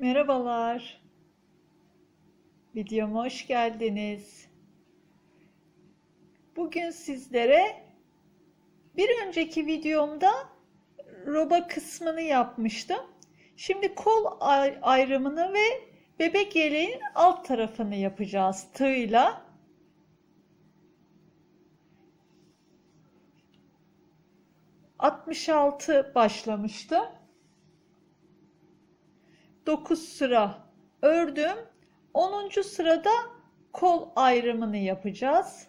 Merhabalar. Videoma hoş geldiniz. Bugün sizlere bir önceki videomda roba kısmını yapmıştım. Şimdi kol ay- ayrımını ve bebek yeleğin alt tarafını yapacağız tığla. ...66 başlamıştım. 9 sıra ördüm. 10. sırada kol ayrımını yapacağız.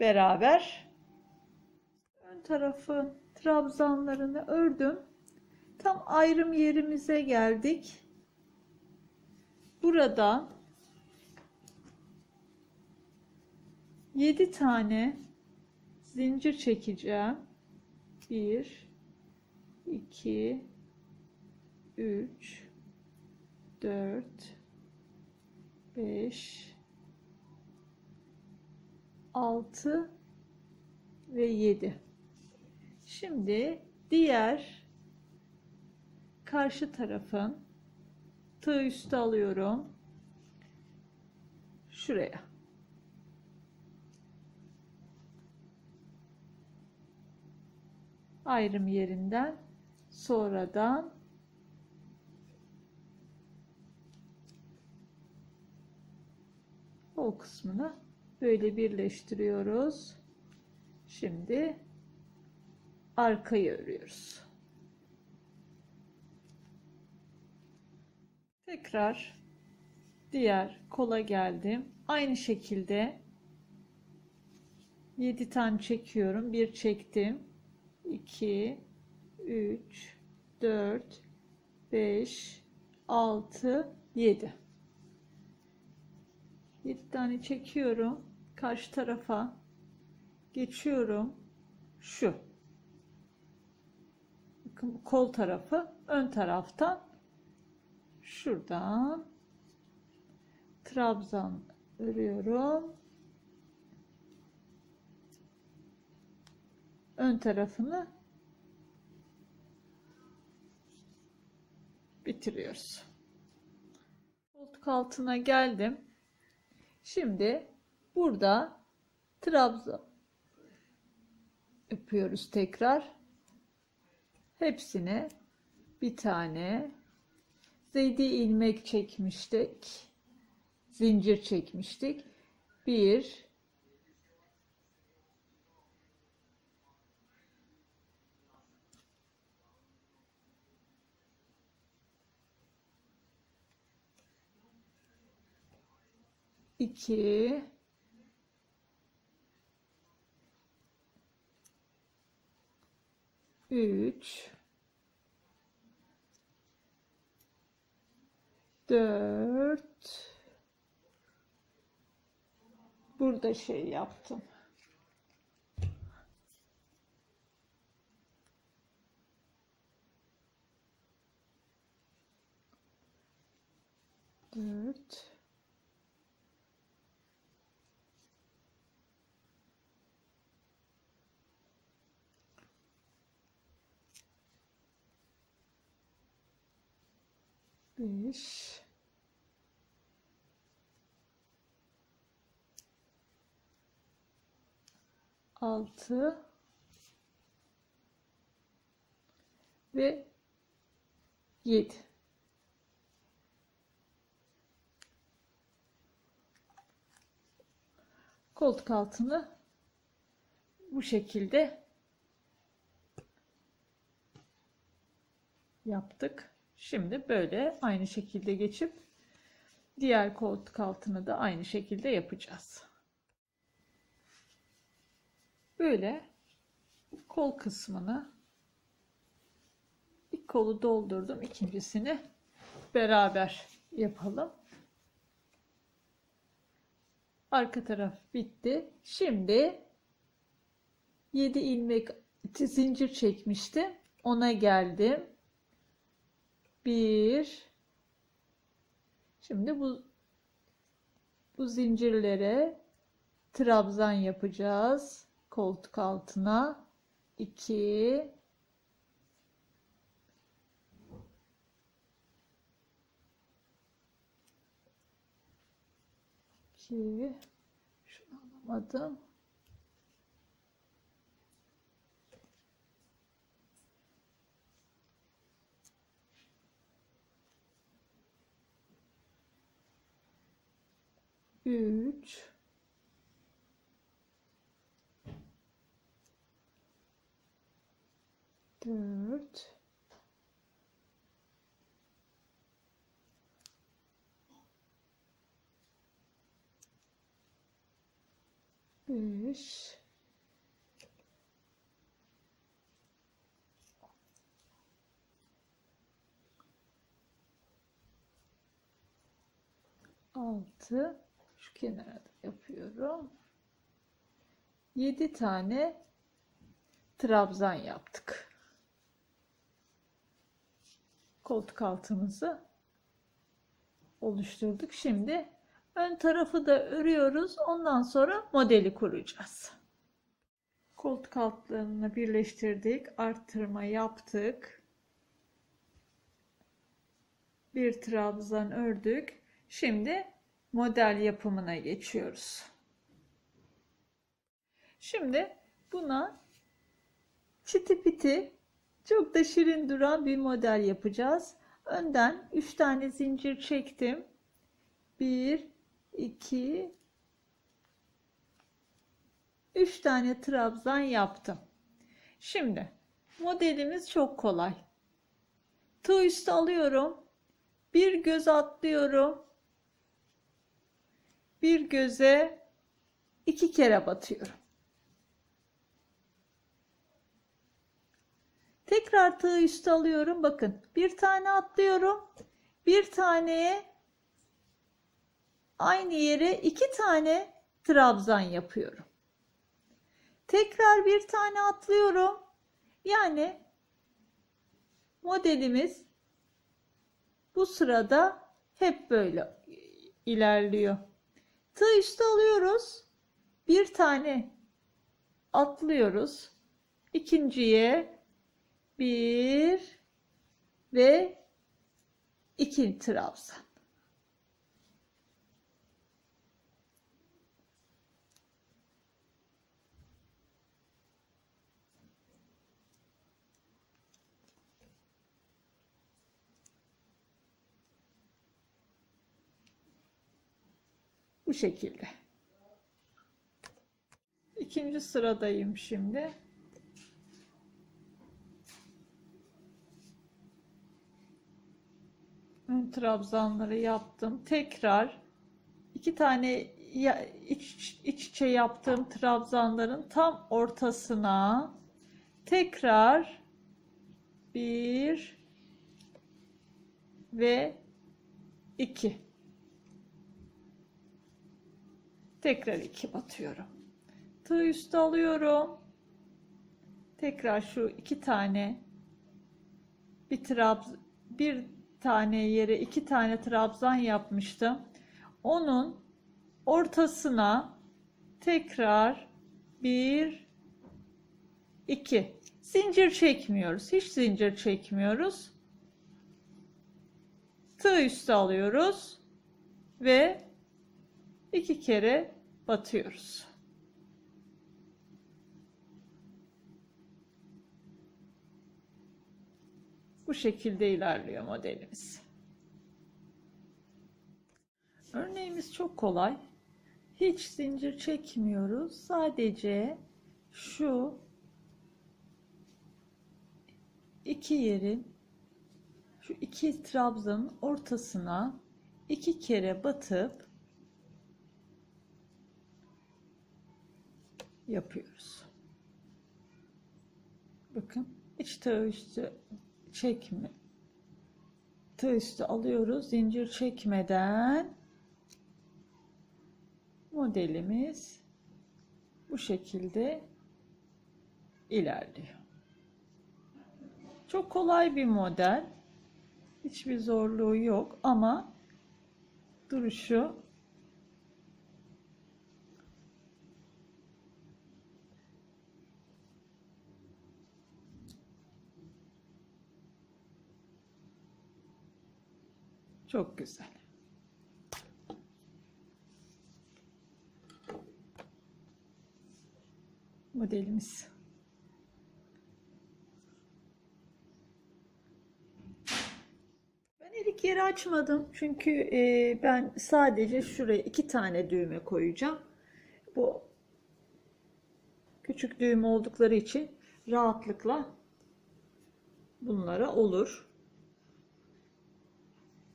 Beraber. Ön tarafı trabzanlarını ördüm. Tam ayrım yerimize geldik. Burada 7 tane zincir çekeceğim. 1 2 3 4 5 6 ve 7 şimdi diğer karşı tarafın tığ üstü alıyorum. Şuraya. Ayrım yerinden sonradan o kısmını böyle birleştiriyoruz. Şimdi arkayı örüyoruz. Tekrar diğer kola geldim. Aynı şekilde 7 tane çekiyorum. Bir çektim. 2 3 4 5 6 7 7 tane çekiyorum. Karşı tarafa geçiyorum. Şu. Bakın kol tarafı ön taraftan şuradan trabzan örüyorum. Ön tarafını bitiriyoruz. Koltuk altına geldim. Şimdi burada trabzan yapıyoruz tekrar. Hepsine bir tane zeydi ilmek çekmiştik. Zincir çekmiştik. Bir iki. Üç. Dört. Burada şey yaptım. Dört beş altı ve yedi. Koltuk altını bu şekilde yaptık. Şimdi böyle aynı şekilde geçip diğer koltuk altını da aynı şekilde yapacağız. Böyle kol kısmını ilk kolu doldurdum. ikincisini beraber yapalım. Arka taraf bitti. Şimdi 7 ilmek zincir çekmiştim. Ona geldim. 1 Şimdi bu bu zincirlere trabzan yapacağız. Koltuk altına 2 2 şunu alamadım. 3 4 5 6 kenara yapıyorum. Yedi tane trabzan yaptık. Koltuk altımızı oluşturduk. Şimdi ön tarafı da örüyoruz. Ondan sonra modeli kuracağız. Koltuk altlarını birleştirdik. Arttırma yaptık. Bir trabzan ördük. Şimdi model yapımına geçiyoruz. Şimdi buna çiti piti çok da şirin duran bir model yapacağız. Önden 3 tane zincir çektim. 1 2 3 tane trabzan yaptım. Şimdi modelimiz çok kolay. Tığ üstü alıyorum. Bir göz atlıyorum. Bir göze iki kere batıyorum. Tekrar tığ üstü alıyorum. Bakın bir tane atlıyorum. Bir taneye aynı yere iki tane trabzan yapıyorum. Tekrar bir tane atlıyorum. Yani modelimiz bu sırada hep böyle ilerliyor. Tığ üstü alıyoruz. Bir tane atlıyoruz. İkinciye bir ve iki trabzan. Bu şekilde. İkinci sıradayım şimdi. Ön trabzanları yaptım. Tekrar iki tane iç, iç içe yaptığım trabzanların tam ortasına tekrar bir ve iki tekrar iki batıyorum. Tığ üstü alıyorum. Tekrar şu iki tane bir trabz bir tane yere iki tane trabzan yapmıştım. Onun ortasına tekrar bir iki zincir çekmiyoruz. Hiç zincir çekmiyoruz. Tığ üstü alıyoruz ve iki kere batıyoruz. Bu şekilde ilerliyor modelimiz. Örneğimiz çok kolay. Hiç zincir çekmiyoruz. Sadece şu iki yerin şu iki trabzanın ortasına iki kere batıp yapıyoruz. Bakın iç tığ üstü çekme tığ üstü alıyoruz zincir çekmeden modelimiz bu şekilde ilerliyor. Çok kolay bir model. Hiçbir zorluğu yok ama duruşu Çok güzel. Modelimiz. Ben her yeri açmadım. Çünkü e, ben sadece şuraya iki tane düğme koyacağım. Bu küçük düğüm oldukları için rahatlıkla bunlara olur.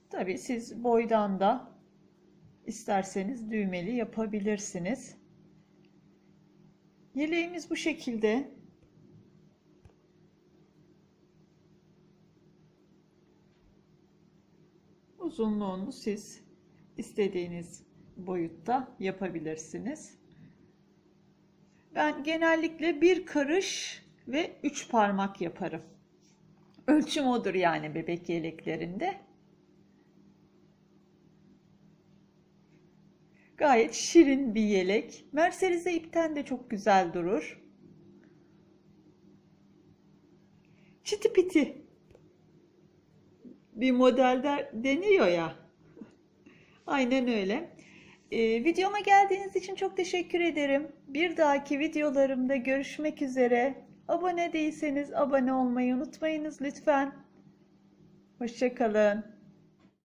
Tabii siz boydan da isterseniz düğmeli yapabilirsiniz. Yeleğimiz bu şekilde. Uzunluğunu siz istediğiniz boyutta yapabilirsiniz. Ben genellikle bir karış ve üç parmak yaparım. Ölçüm odur yani bebek yeleklerinde. Gayet şirin bir yelek. Merserize ipten de çok güzel durur. Çiti piti bir modelde deniyor ya. Aynen öyle. Ee, videoma geldiğiniz için çok teşekkür ederim. Bir dahaki videolarımda görüşmek üzere. Abone değilseniz abone olmayı unutmayınız lütfen. Hoşçakalın.